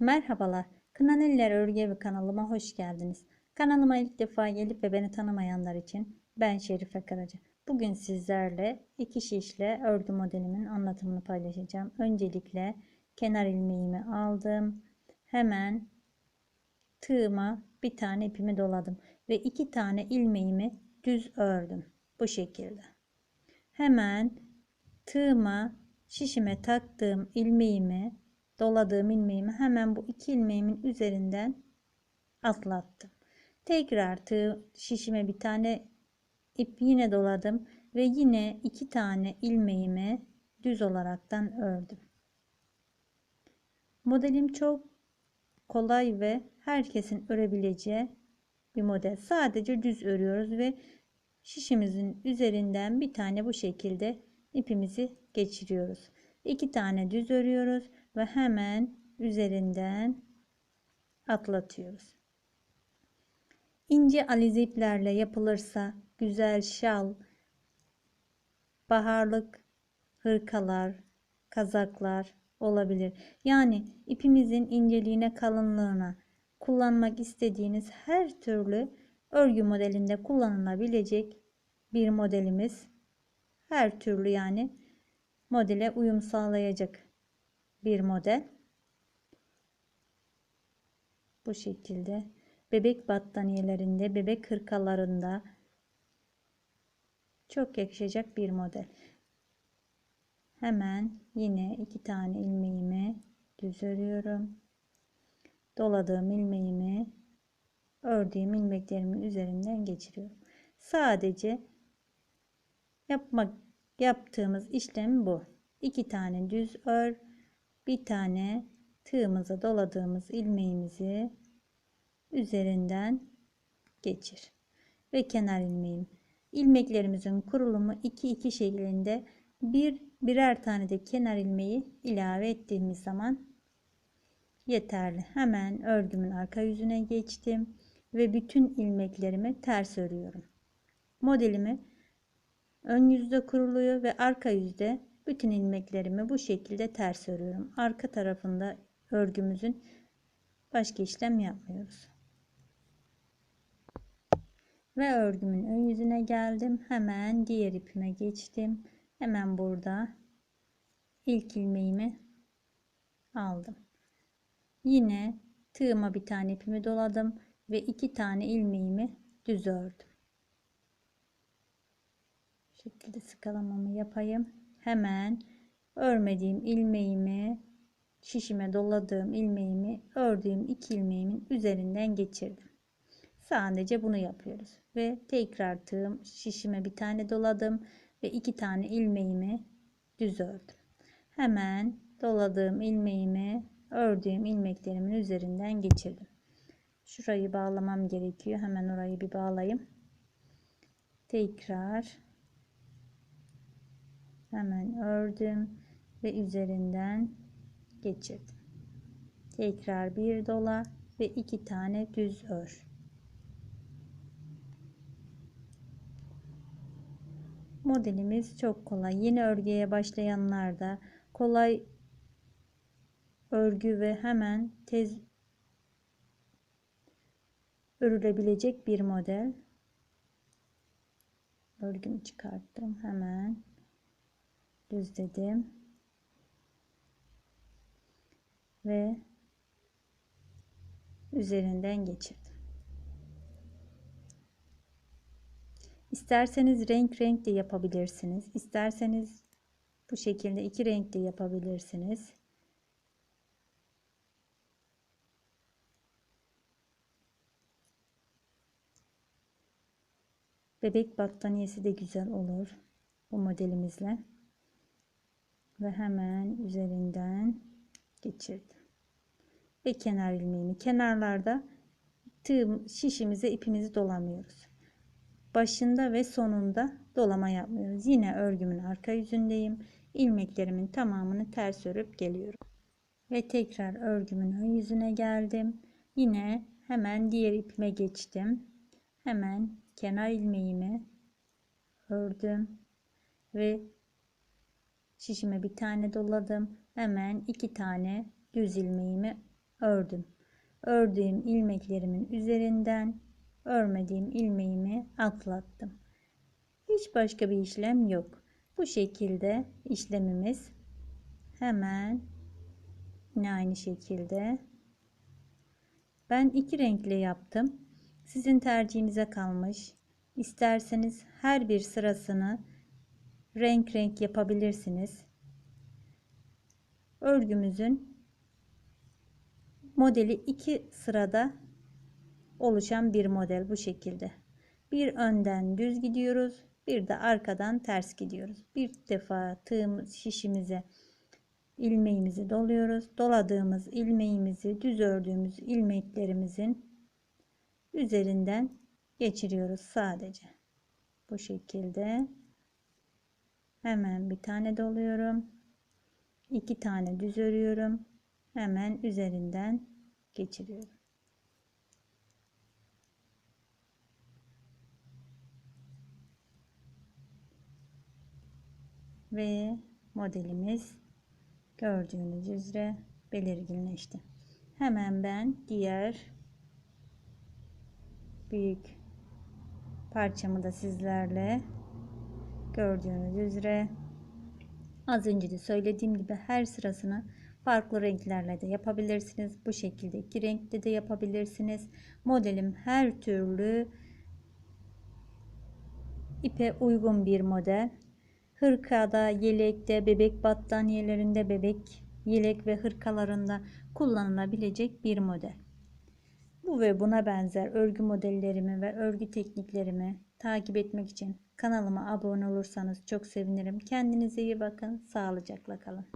Merhabalar, Kınaneliler Örgü Evi kanalıma hoş geldiniz. Kanalıma ilk defa gelip ve beni tanımayanlar için ben Şerife Karaca. Bugün sizlerle iki şişle örgü modelimin anlatımını paylaşacağım. Öncelikle kenar ilmeğimi aldım. Hemen tığıma bir tane ipimi doladım ve iki tane ilmeğimi düz ördüm. Bu şekilde. Hemen tığıma şişime taktığım ilmeğimi doladığım ilmeğimi hemen bu iki ilmeğimin üzerinden atlattım. Tekrar tığ şişime bir tane ip yine doladım ve yine iki tane ilmeğimi düz olaraktan ördüm. Modelim çok kolay ve herkesin örebileceği bir model. Sadece düz örüyoruz ve şişimizin üzerinden bir tane bu şekilde ipimizi geçiriyoruz. İki tane düz örüyoruz ve hemen üzerinden atlatıyoruz. İnce alize iplerle yapılırsa güzel şal, baharlık hırkalar, kazaklar olabilir. Yani ipimizin inceliğine, kalınlığına kullanmak istediğiniz her türlü örgü modelinde kullanılabilecek bir modelimiz. Her türlü yani modele uyum sağlayacak bir model. Bu şekilde bebek battaniyelerinde, bebek hırkalarında çok yakışacak bir model. Hemen yine iki tane ilmeğimi düz örüyorum. Doladığım ilmeğimi ördüğüm ilmeklerimin üzerinden geçiriyorum. Sadece yapmak yaptığımız işlem bu. İki tane düz ör, bir tane tığımıza doladığımız ilmeğimizi üzerinden geçir ve kenar ilmeğim. İlmeklerimizin kurulumu 2 2 şeklinde bir birer tane de kenar ilmeği ilave ettiğimiz zaman yeterli. Hemen örgümün arka yüzüne geçtim ve bütün ilmeklerimi ters örüyorum. Modelimi ön yüzde kuruluyor ve arka yüzde bütün ilmeklerimi bu şekilde ters örüyorum. Arka tarafında örgümüzün başka işlem yapmıyoruz. Ve örgümün ön yüzüne geldim. Hemen diğer ipime geçtim. Hemen burada ilk ilmeğimi aldım. Yine tığıma bir tane ipimi doladım ve iki tane ilmeğimi düz ördüm. Bu şekilde sıkalamamı yapayım hemen örmediğim ilmeğimi şişime doladığım ilmeğimi ördüğüm iki ilmeğimin üzerinden geçirdim. Sadece bunu yapıyoruz. Ve tekrar tığım şişime bir tane doladım ve iki tane ilmeğimi düz ördüm. Hemen doladığım ilmeğimi ördüğüm ilmeklerimin üzerinden geçirdim. Şurayı bağlamam gerekiyor. Hemen orayı bir bağlayayım. Tekrar hemen ördüm ve üzerinden geçirdim. Tekrar bir dola ve iki tane düz ör. Modelimiz çok kolay. Yeni örgüye başlayanlar da kolay örgü ve hemen tez örülebilecek bir model. Örgümü çıkarttım hemen düzledim. Ve üzerinden geçirdim. İsterseniz renk renk de yapabilirsiniz. İsterseniz bu şekilde iki renk de yapabilirsiniz. Bebek battaniyesi de güzel olur bu modelimizle ve hemen üzerinden geçirdim. Ve kenar ilmeğini kenarlarda tığ şişimize ipimizi dolamıyoruz. Başında ve sonunda dolama yapmıyoruz. Yine örgümün arka yüzündeyim. ilmeklerimin tamamını ters örüp geliyorum. Ve tekrar örgümün ön yüzüne geldim. Yine hemen diğer ipime geçtim. Hemen kenar ilmeğimi ördüm ve şişime bir tane doladım. Hemen iki tane düz ilmeğimi ördüm. Ördüğüm ilmeklerimin üzerinden örmediğim ilmeğimi atlattım. Hiç başka bir işlem yok. Bu şekilde işlemimiz hemen yine aynı şekilde ben iki renkli yaptım. Sizin tercihinize kalmış. İsterseniz her bir sırasını renk renk yapabilirsiniz. Örgümüzün modeli iki sırada oluşan bir model bu şekilde. Bir önden düz gidiyoruz, bir de arkadan ters gidiyoruz. Bir defa tığımız şişimize ilmeğimizi doluyoruz. Doladığımız ilmeğimizi düz ördüğümüz ilmeklerimizin üzerinden geçiriyoruz sadece. Bu şekilde hemen bir tane doluyorum. iki tane düz örüyorum. Hemen üzerinden geçiriyorum. Ve modelimiz gördüğünüz üzere belirginleşti. Hemen ben diğer büyük parçamı da sizlerle gördüğünüz üzere az önce de söylediğim gibi her sırasını farklı renklerle de yapabilirsiniz. Bu şekilde iki renkte de yapabilirsiniz. Modelim her türlü ipe uygun bir model. Hırkada, yelekte, bebek battaniyelerinde, bebek yelek ve hırkalarında kullanılabilecek bir model. Bu ve buna benzer örgü modellerimi ve örgü tekniklerimi takip etmek için kanalıma abone olursanız çok sevinirim. Kendinize iyi bakın. Sağlıcakla kalın.